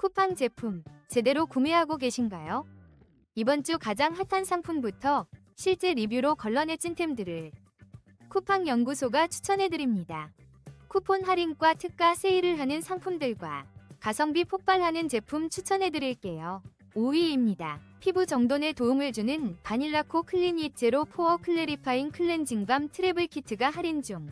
쿠팡 제품 제대로 구매하고 계신가요? 이번 주 가장 핫한 상품부터 실제 리뷰로 걸러내 찐템들을 쿠팡 연구소가 추천해드립니다. 쿠폰 할인과 특가 세일을 하는 상품들과 가성비 폭발하는 제품 추천해드릴게요. 5위입니다. 피부 정돈에 도움을 주는 바닐라코 클리닛 제로 포어 클래리파잉 클렌징 밤 트래블 키트가 할인 중.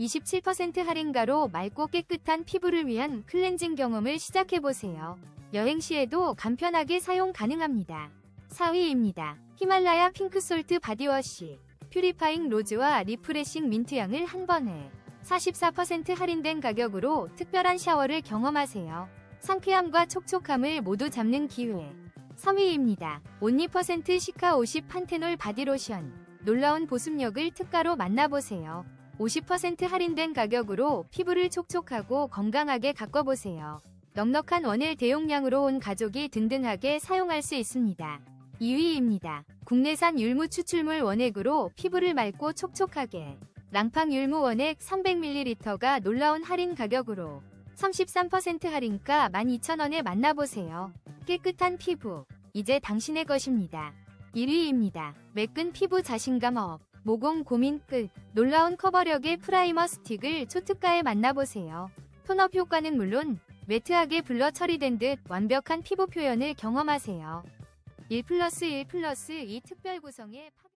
27% 할인가로 맑고 깨끗한 피부를 위한 클렌징 경험을 시작해보세요. 여행 시에도 간편하게 사용 가능합니다. 4위입니다. 히말라야 핑크솔트 바디워시 퓨리파잉 로즈와 리프레싱 민트향을 한 번에 44% 할인된 가격으로 특별한 샤워를 경험하세요. 상쾌함과 촉촉함을 모두 잡는 기회. 3위입니다. 온리% 시카 50 판테놀 바디로션. 놀라운 보습력을 특가로 만나보세요. 50% 할인된 가격으로 피부를 촉촉하고 건강하게 가꿔보세요. 넉넉한 원액 대용량으로 온 가족이 든든하게 사용할 수 있습니다. 2위입니다. 국내산 율무 추출물 원액으로 피부를 맑고 촉촉하게. 랑팡 율무 원액 300ml가 놀라운 할인 가격으로 33% 할인가 12,000원에 만나보세요. 깨끗한 피부, 이제 당신의 것입니다. 1위입니다. 매끈 피부 자신감 업, 모공 고민 끝, 놀라운 커버력의 프라이머 스틱을 초특가에 만나보세요. 톤업 효과는 물론 매트하게 블러 처리된 듯 완벽한 피부 표현을 경험하세요. 1 플러스 1 플러스 2 특별 구성의 팝-